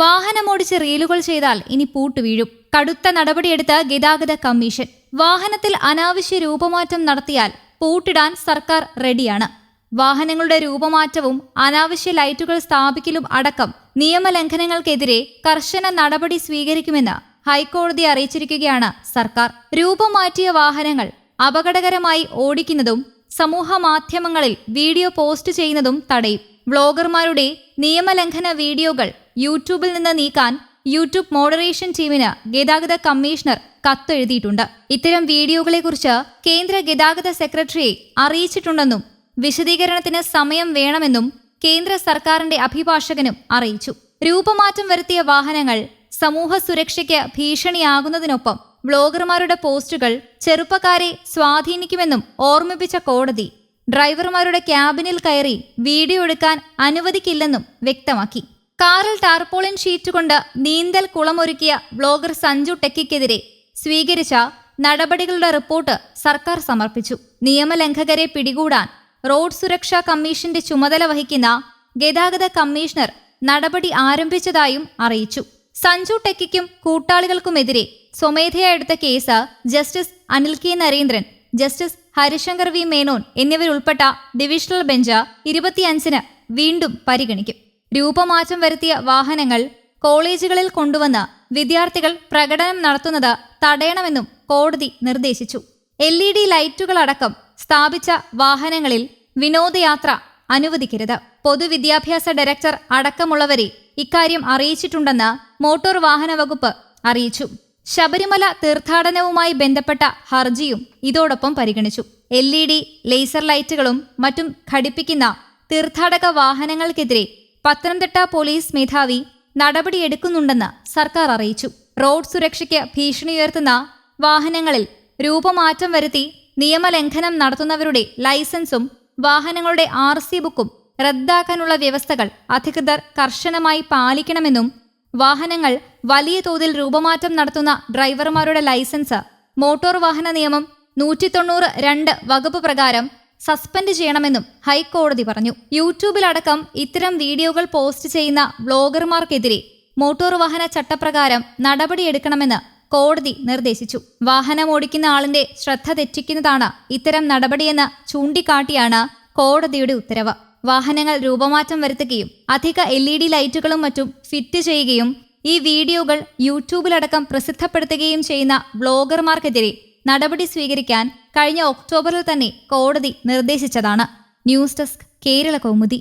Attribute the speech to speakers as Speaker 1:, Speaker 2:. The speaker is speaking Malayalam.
Speaker 1: വാഹനമോടിച്ച് റീലുകൾ ചെയ്താൽ ഇനി പൂട്ട് വീഴും. കടുത്ത നടപടിയെടുത്ത് ഗതാഗത കമ്മീഷൻ. വാഹനത്തിൽ അനാവശ്യ രൂപമാറ്റം നടത്തിയാൽ പൂട്ടിടാൻ സർക്കാർ റെഡിയാണ്. വാഹനങ്ങളുടെ രൂപമാറ്റവും അനാവശ്യ ലൈറ്റുകൾ സ്ഥാപിക്കലും അടക്കം നിയമലംഘനങ്ങൾക്കെതിരെ കർശന നടപടി സ്വീകരിക്കുമെന്ന് ഹൈക്കോടതി അറിയിച്ചിരിക്കുകയാണ് സർക്കാർ. രൂപമാറ്റിയ വാഹനങ്ങൾ അപകടകരമായി ഓടിക്കുന്നതും സമൂഹ മാധ്യമങ്ങളിൽ വീഡിയോ പോസ്റ്റ് ചെയ്യുന്നതും തടയും. വ്ളോഗർമാരുടെ നിയമലംഘന വീഡിയോകൾ യൂട്യൂബിൽ നിന്ന് നീക്കാൻ യൂട്യൂബ് മോഡറേഷൻ ടീമിന് ഗതാഗത കമ്മീഷണർ കത്തെഴുതിയിട്ടുണ്ട്. ഇത്തരം വീഡിയോകളെക്കുറിച്ച് കേന്ദ്ര ഗതാഗത സെക്രട്ടറിയെ അറിയിച്ചിട്ടുണ്ടെന്നും വിശദീകരണത്തിന് സമയം വേണമെന്നും കേന്ദ്ര സർക്കാരിന്റെ അഭിഭാഷകനും അറിയിച്ചു. രൂപമാറ്റം വരുത്തിയ വാഹനങ്ങൾ സമൂഹ സുരക്ഷയ്ക്ക് ഭീഷണിയാകുന്നതിനൊപ്പം ബ്ലോഗർമാരുടെ പോസ്റ്റുകൾ ചെറുപ്പക്കാരെ സ്വാധീനിക്കുമെന്നും ഓർമ്മിപ്പിച്ച കോടതി ഡ്രൈവർമാരുടെ ക്യാബിനിൽ കയറി വീഡിയോ എടുക്കാൻ അനുവദിക്കില്ലെന്നും വ്യക്തമാക്കി. കാറിൽ ടാർപോളിൻ ഷീറ്റ് കൊണ്ട് നീന്തൽ കുളമൊരുക്കിയ ബ്ലോഗർ സഞ്ജു ടെക്കിക്കെതിരെ സ്വീകരിച്ച നടപടികളുടെ റിപ്പോർട്ട് സർക്കാർ സമർപ്പിച്ചു. നിയമലംഘകരെ പിടികൂടാൻ റോഡ് സുരക്ഷാ കമ്മീഷന്റെ ചുമതല വഹിക്കുന്ന ഗതാഗത കമ്മീഷണർ നടപടി ആരംഭിച്ചതായും അറിയിച്ചു. സഞ്ജു ടെക്കിക്കും കൂട്ടാളികൾക്കുമെതിരെ സ്വമേധയാ എടുത്ത case justice Anil K Narendran justice Harishankar V Menon എന്നിവരുൾപ്പെട്ട divisional bench ഇരുപത്തിയഞ്ചിന് വീണ്ടും പരിഗണിക്കും. രൂപമാറ്റം വരുത്തിയ വാഹനങ്ങൾ കോളേജുകളിൽ കൊണ്ടുവന്ന് വിദ്യാർത്ഥികൾ പ്രകടനം നടത്തുന്നത് തടയണമെന്നും കോടതി നിർദ്ദേശിച്ചു. എൽ ഇ ഡി ലൈറ്റുകളടക്കം സ്ഥാപിച്ച വാഹനങ്ങളിൽ വിനോദയാത്ര അനുവദിക്കരുത്. പൊതുവിദ്യാഭ്യാസ ഡയറക്ടർ അടക്കമുള്ളവരെ ഇക്കാര്യം അറിയിച്ചിട്ടുണ്ടെന്ന് മോട്ടോർ വാഹന വകുപ്പ് അറിയിച്ചു. ശബരിമല തീർത്ഥാടനവുമായി ബന്ധപ്പെട്ട ഹർജിയും ഇതോടൊപ്പം പരിഗണിച്ചു. എൽ ഇ ഡി ലേസർ ലൈറ്റുകളും മറ്റും ഘടിപ്പിക്കുന്ന തീർത്ഥാടക വാഹനങ്ങൾക്കെതിരെ പത്തനംതിട്ട പോലീസ് മേധാവി നടപടിയെടുക്കുന്നുണ്ടെന്ന് സർക്കാർ അറിയിച്ചു. റോഡ് സുരക്ഷയ്ക്ക് ഭീഷണിയുയർത്തുന്ന വാഹനങ്ങളിൽ രൂപമാറ്റം വരുത്തി നിയമലംഘനം നടത്തുന്നവരുടെ ലൈസൻസും വാഹനങ്ങളുടെ ആർ ബുക്കും റദ്ദാക്കാനുള്ള വ്യവസ്ഥകൾ അധികൃതർ കർശനമായി പാലിക്കണമെന്നും വാഹനങ്ങൾ വലിയ തോതിൽ രൂപമാറ്റം നടത്തുന്ന ഡ്രൈവർമാരുടെ ലൈസൻസ് മോട്ടോർ വാഹന നിയമം നൂറ്റി തൊണ്ണൂറ് രണ്ട് വകുപ്പ് പ്രകാരം സസ്പെൻഡ് ചെയ്യണമെന്നും ഹൈക്കോടതി പറഞ്ഞു. യൂട്യൂബിലടക്കം ഇത്തരം വീഡിയോകൾ പോസ്റ്റ് ചെയ്യുന്ന ബ്ലോഗർമാർക്കെതിരെ മോട്ടോർ വാഹന ചട്ടപ്രകാരം നടപടിയെടുക്കണമെന്ന് കോടതി നിർദ്ദേശിച്ചു. വാഹനമോടിക്കുന്ന ആളിന്റെ ശ്രദ്ധ തെറ്റിക്കുന്നതാണ് ഇത്തരം നടപടിയെന്ന് ചൂണ്ടിക്കാട്ടിയാണ് കോടതിയുടെ ഉത്തരവ്. വാഹനങ്ങൾ രൂപമാറ്റം വരുത്തുകയും അധിക എൽ ഇ ഡി ലൈറ്റുകളും മറ്റും ഫിറ്റ് ചെയ്യുകയും ഈ വീഡിയോകൾ യൂട്യൂബിലടക്കം പ്രസിദ്ധപ്പെടുത്തുകയും ചെയ്യുന്ന ബ്ലോഗർമാർക്കെതിരെ നടപടി സ്വീകരിക്കാൻ കഴിഞ്ഞ ഒക്ടോബറിൽ തന്നെ കോടതി നിർദ്ദേശിച്ചതാണ്. News desk Kerala Kaumudi.